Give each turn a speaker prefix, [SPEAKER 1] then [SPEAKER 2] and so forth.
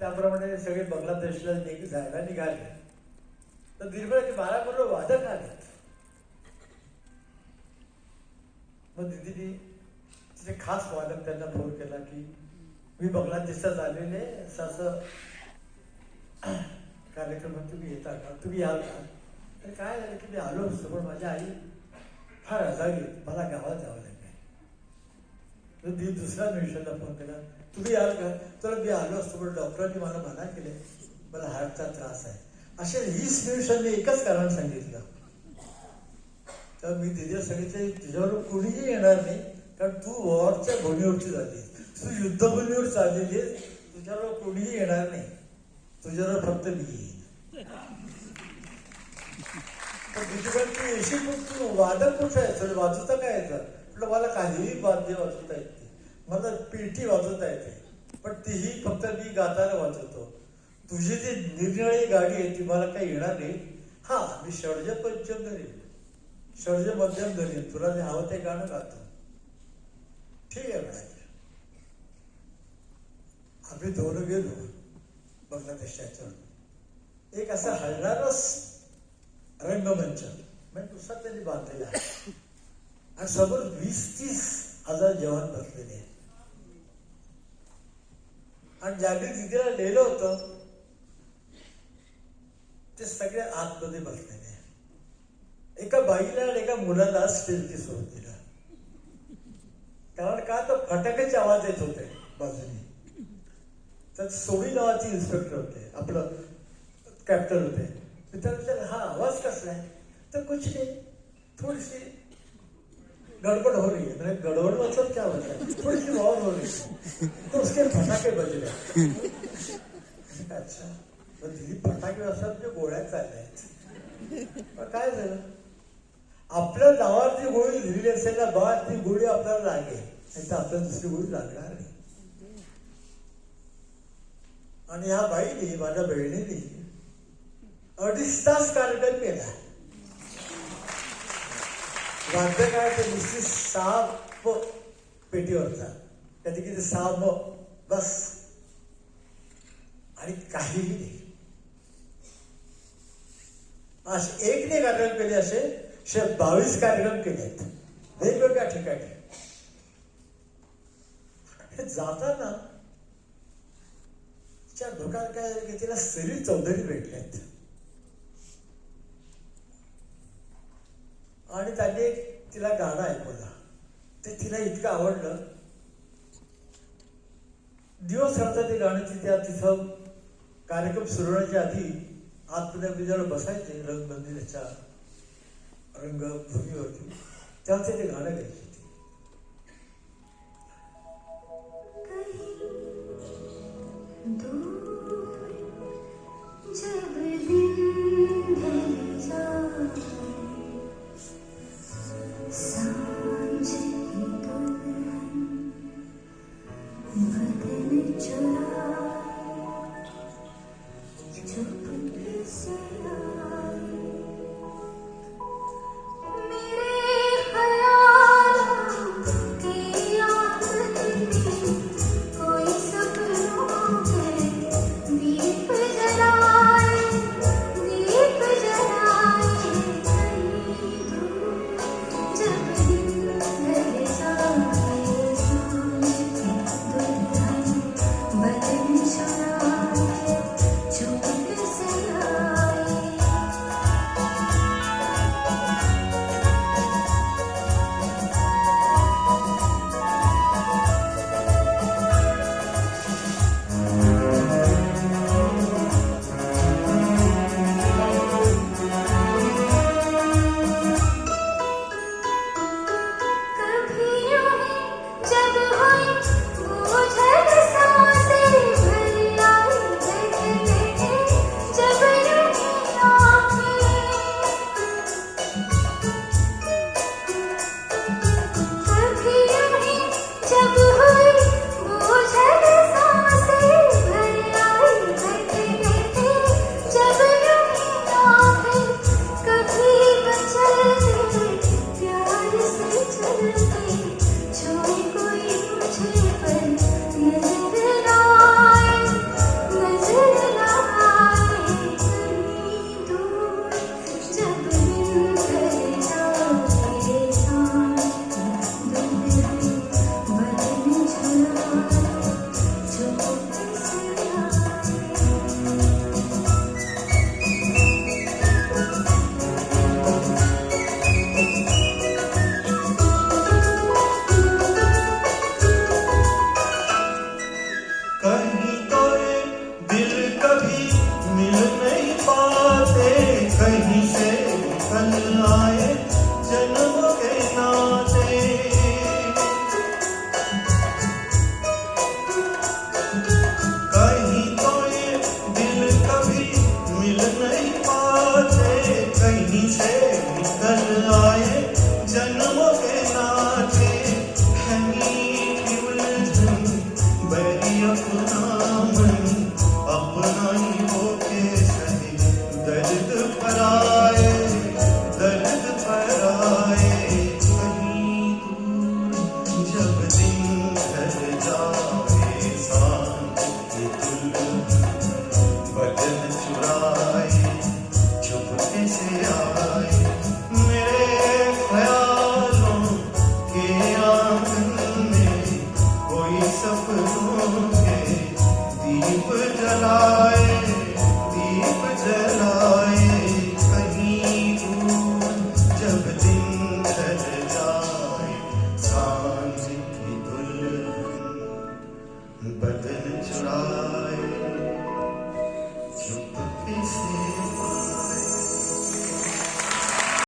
[SPEAKER 1] त्याप्रमाणे सगळे बांगलादेशला जायला निघाले. तर निर्मळाचे बाळाबरोबर वादक आलेत मग दिदीने तिचे खास वादक त्यांना फोन केला की मी बांगलादेशात आलेले असं असं कार्यक्रमात तुम्ही येता का तुम्ही याल का तर काय झालं की मी आलो असतो पण माझी आई फार आजारी मला गावात जावं लागेल. दुसऱ्या म्युनिशनला फोन केला. तुम्ही याल का? तर मी आलो असतो पण डॉक्टरांनी मला मना केले. मला हार्टचा त्रास आहे. असे वीस म्युनिशनने एकच कारण सांगितलं. तर मी तिथे सांगितलं तुझ्यावर कुणीही येणार नाही कारण तू वॉरच्या भूमीवरची झाली. तू युद्धभूमीवर चाललेली आहेस. तुझ्यावर कोणीही येणार नाही. तुझ्यावर फक्त मी येईन. तर तिथे तू येशील पण तू वादक कुठं आहे? तर वाजवता काय येतं म्हटलं मला काहीही वाद्य वाजवता येते मला पेटी वाजवता येते. पण तीही फक्त मी गाताना वाजवतो. तुझी जी निरनिळी गाडी आहे ती मला काही येणार नाही. हा मी षडज पंचम धरीन. षडज मध्यम धरीन. तुला जे हवं ते गाणं गातो. ठीक आहे म्हणाले आम्ही दोन गेलो बांगलादेशाच्या. एक असा हलणारच रंगमंच. म्हणजे दुसरा त्यांनी बांधलेला आहे. आणि समोर वीस तीस हजार जवान बसलेले आहेत. आणि ज्यांनी तिथेला नेलं होतं ते सगळे आतमध्ये बसलेले आहेत. एका बाईला आणि एका मुलाला स्टेजची सोडून दिला. कारण का तर फटाक्याचे आवाज येत होते बाजूने. तर सोडी नावाचे इन्स्पेक्टर होते आपलं कॅप्टन होते. त्याला हा आवाज कसला आहे? तर कुछ नाही थोडीशी गड़बड़ हो रही है। मैंने गड़बड़ मतलब क्या होता है? थोड़ी सी और हो रही है। तो उसके फटाके बज रहे अच्छा। पण दिली फटाके असतात जे गोळ्या चालल्या आहेत। पण काय झालं? आपल्या नावावर जी गोळी लिहिली असेल ना बा ती गोळी आपल्याला लागेल. नाही तर आपल्याला दुसरी गोळी लागणार नाही. आणि ह्या बाईने माझ्या बहिणीने अडीच तास कार्यक्रम केला. माझं काय ते नुसती साप पेटीवरचा त्याचे किती साप बस. आणि काहीही नाही. असे एक ने कार्यक्रम केले असे शे बावीस कार्यक्रम केले आहेत. वेगवेगळ्या ठिकाणी. हे जाताना तिच्या डोक्यात काय की तिला सरी चौधरी भेटल्यात आणि त्यांनी एक तिला गाणं ऐकवलं ते तिला इतकं आवडलं. दिवस राहता ते गाण्याची त्या तिथं कार्यक्रम सुरू होण्याच्या आधी आतमध्ये आम्ही बसायचे बसायचे रंगमंदिराच्या रंगभूमीवरती. तेव्हा ते ते गाणं गायचे
[SPEAKER 2] love.